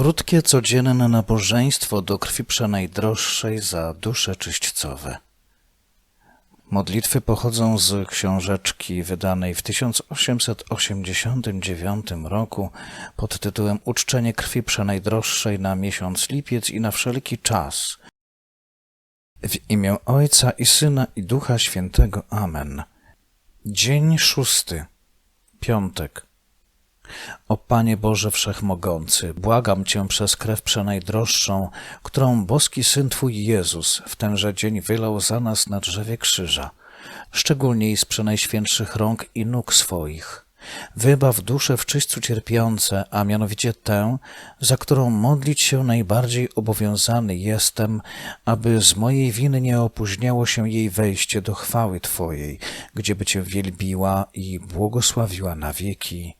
Krótkie, codzienne nabożeństwo do krwi przenajdroższej za dusze czyśćcowe. Modlitwy pochodzą z książeczki wydanej w 1889 roku pod tytułem Uczczenie krwi przenajdroższej na miesiąc lipiec i na wszelki czas. W imię Ojca i Syna i Ducha Świętego. Amen. Dzień szósty. Piątek. O Panie Boże Wszechmogący, błagam Cię przez krew przenajdroższą, którą boski Syn Twój Jezus w tenże dzień wylał za nas na drzewie krzyża, szczególniej z przenajświętszych rąk i nóg swoich. Wybaw dusze w czyśćcu cierpiące, a mianowicie tę, za którą modlić się najbardziej obowiązany jestem, aby z mojej winy nie opóźniało się jej wejście do chwały Twojej, gdzieby Cię wielbiła i błogosławiła na wieki.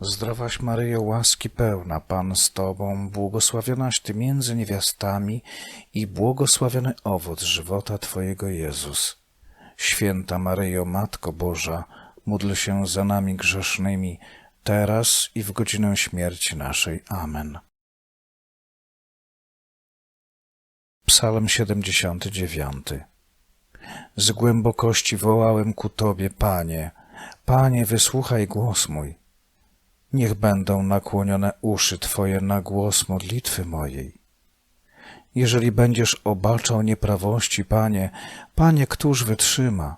Zdrowaś Maryjo, łaski pełna, Pan z Tobą, błogosławionaś Ty między niewiastami i błogosławiony owoc żywota Twojego Jezus. Święta Maryjo, Matko Boża, módl się za nami grzesznymi, teraz i w godzinę śmierci naszej. Amen. Psalm 79 Z głębokości wołałem ku Tobie, Panie. Panie, wysłuchaj głos mój. Niech będą nakłonione uszy Twoje na głos modlitwy mojej. Jeżeli będziesz obaczał nieprawości, Panie, Panie, któż wytrzyma?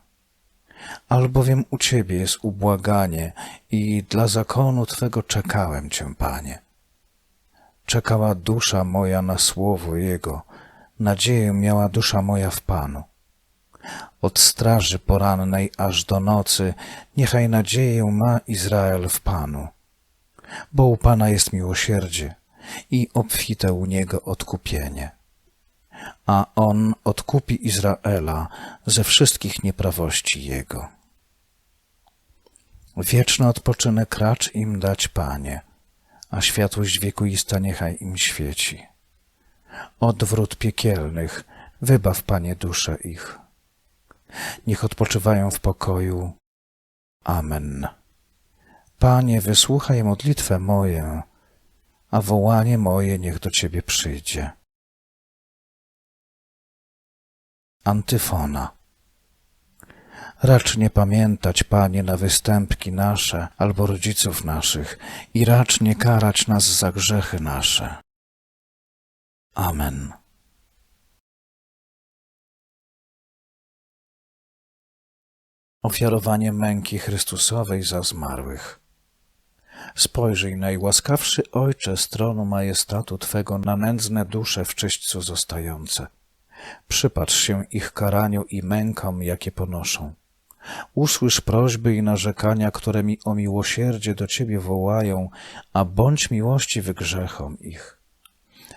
Albowiem u Ciebie jest ubłaganie i dla zakonu Twego czekałem Cię, Panie. Czekała dusza moja na słowo Jego, nadzieję miała dusza moja w Panu. Od straży porannej aż do nocy, niechaj nadzieję ma Izrael w Panu bo u Pana jest miłosierdzie i obfite u Niego odkupienie. A On odkupi Izraela ze wszystkich nieprawości Jego. Wieczny odpoczynek racz im dać, Panie, a światłość wiekuista niechaj im świeci. Odwrót piekielnych, wybaw, Panie, dusze ich. Niech odpoczywają w pokoju. Amen. Panie, wysłuchaj modlitwę moję, a wołanie moje niech do Ciebie przyjdzie. Antyfona Racz nie pamiętać, Panie, na występki nasze albo rodziców naszych i racz nie karać nas za grzechy nasze. Amen. Ofiarowanie męki Chrystusowej za zmarłych. Spojrzyj, najłaskawszy Ojcze, z tronu majestatu Twego na nędzne dusze w czyśćcu zostające. Przypatrz się ich karaniu i mękom, jakie ponoszą. Usłysz prośby i narzekania, które mi o miłosierdzie do Ciebie wołają, a bądź miłościwy grzechom ich.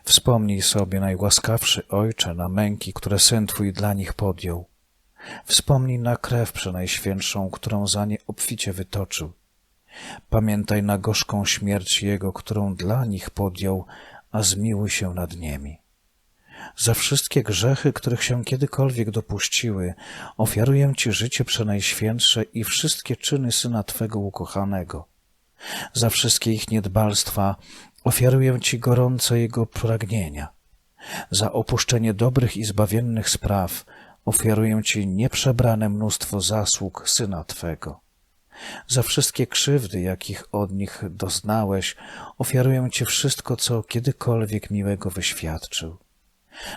Wspomnij sobie, najłaskawszy Ojcze, na męki, które Syn Twój dla nich podjął. Wspomnij na krew przenajświętszą, którą za nie obficie wytoczył Pamiętaj na gorzką śmierć Jego, którą dla nich podjął, a zmiłuj się nad nimi. Za wszystkie grzechy, których się kiedykolwiek dopuściły, ofiaruję Ci życie przenajświętsze i wszystkie czyny Syna Twego ukochanego. Za wszystkie ich niedbalstwa ofiaruję Ci gorące Jego pragnienia. Za opuszczenie dobrych i zbawiennych spraw ofiaruję Ci nieprzebrane mnóstwo zasług Syna Twego. Za wszystkie krzywdy, jakich od nich doznałeś, ofiaruję Ci wszystko, co kiedykolwiek miłego wyświadczył.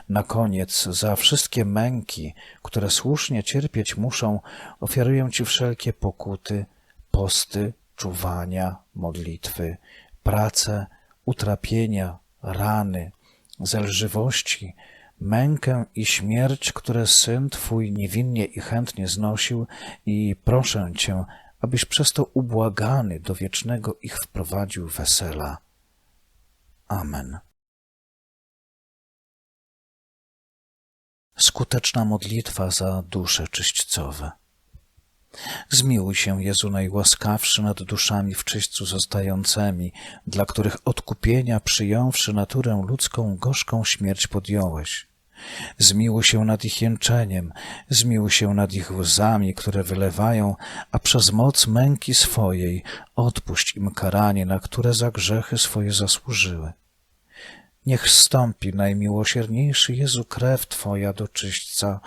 Na koniec, za wszystkie męki, które słusznie cierpieć muszą, ofiaruję Ci wszelkie pokuty, posty, czuwania, modlitwy, prace, utrapienia, rany, zelżywości, mękę i śmierć, które Syn Twój niewinnie i chętnie znosił i proszę Cię, abyś przez to ubłagany do wiecznego ich wprowadził wesela. Amen. Skuteczna modlitwa za dusze czyśćcowe. Zmiłuj się, Jezu najłaskawszy nad duszami w czyśćcu zostającymi, dla których odkupienia przyjąwszy naturę ludzką gorzką śmierć podjąłeś. Zmiłuj się nad ich jęczeniem, zmiłuj się nad ich łzami, które wylewają, a przez moc męki swojej odpuść im karanie, na które za grzechy swoje zasłużyły. Niech stąpi najmiłosierniejszy Jezu krew Twoja do czyśćca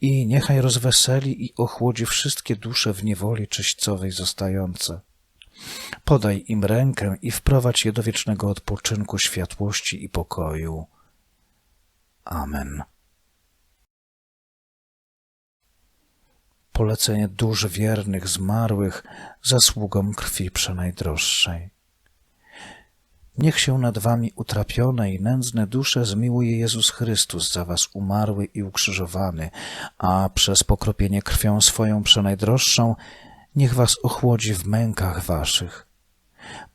i niechaj rozweseli i ochłodzi wszystkie dusze w niewoli czyśćcowej zostające. Podaj im rękę i wprowadź je do wiecznego odpoczynku, światłości i pokoju. Amen. Polecenie dusz wiernych zmarłych zasługą krwi przenajdroższej. Niech się nad wami utrapione i nędzne dusze zmiłuje Jezus Chrystus za was umarły i ukrzyżowany, a przez pokropienie krwią swoją przenajdroższą niech was ochłodzi w mękach waszych.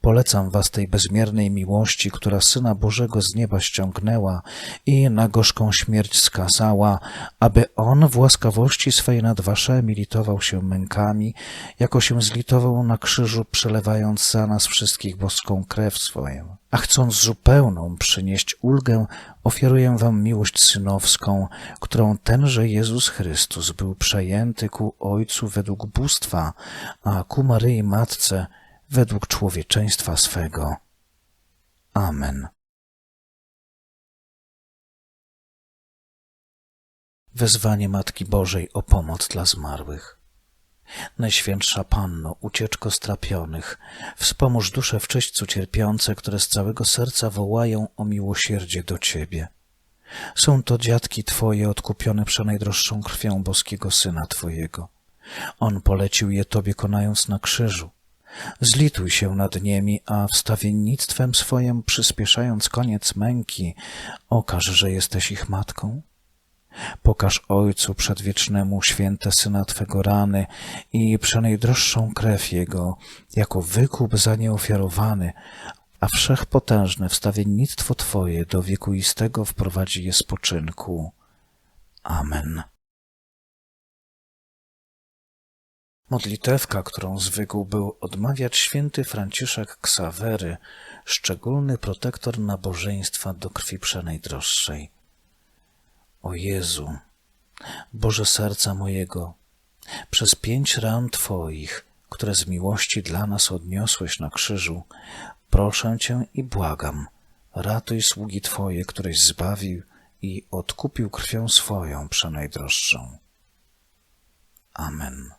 Polecam was tej bezmiernej miłości, która Syna Bożego z nieba ściągnęła i na gorzką śmierć skazała, aby On w łaskawości swej nad waszemi litował się mękami, jako się zlitował na krzyżu, przelewając za nas wszystkich boską krew swoją. A chcąc zupełną przynieść ulgę, ofiaruję wam miłość synowską, którą tenże Jezus Chrystus był przejęty ku Ojcu według bóstwa, a ku Maryi Matce – według człowieczeństwa swego. Amen. Wezwanie Matki Bożej o pomoc dla zmarłych. Najświętsza Panno, ucieczko strapionych, wspomóż dusze w czyśćcu cierpiące, które z całego serca wołają o miłosierdzie do Ciebie. Są to dziadki Twoje odkupione przenajdroższą krwią boskiego Syna Twojego. On polecił je Tobie konając na krzyżu. Zlituj się nad nimi, a wstawiennictwem swoim przyspieszając koniec męki, okaż, że jesteś ich matką. Pokaż Ojcu przedwiecznemu święte Syna Twego rany i przenajdroższą krew Jego, jako wykup za nie ofiarowany, a wszechpotężne wstawiennictwo Twoje do wiekuistego wprowadzi je spoczynku. Amen. Modlitewka, którą zwykł był odmawiać święty Franciszek Ksawery, szczególny protektor nabożeństwa do krwi przenajdroższej. O Jezu, Boże serca mojego, przez pięć ran Twoich, które z miłości dla nas odniosłeś na krzyżu, proszę Cię i błagam, ratuj sługi Twoje, któreś zbawił i odkupił krwią swoją przenajdroższą. Amen.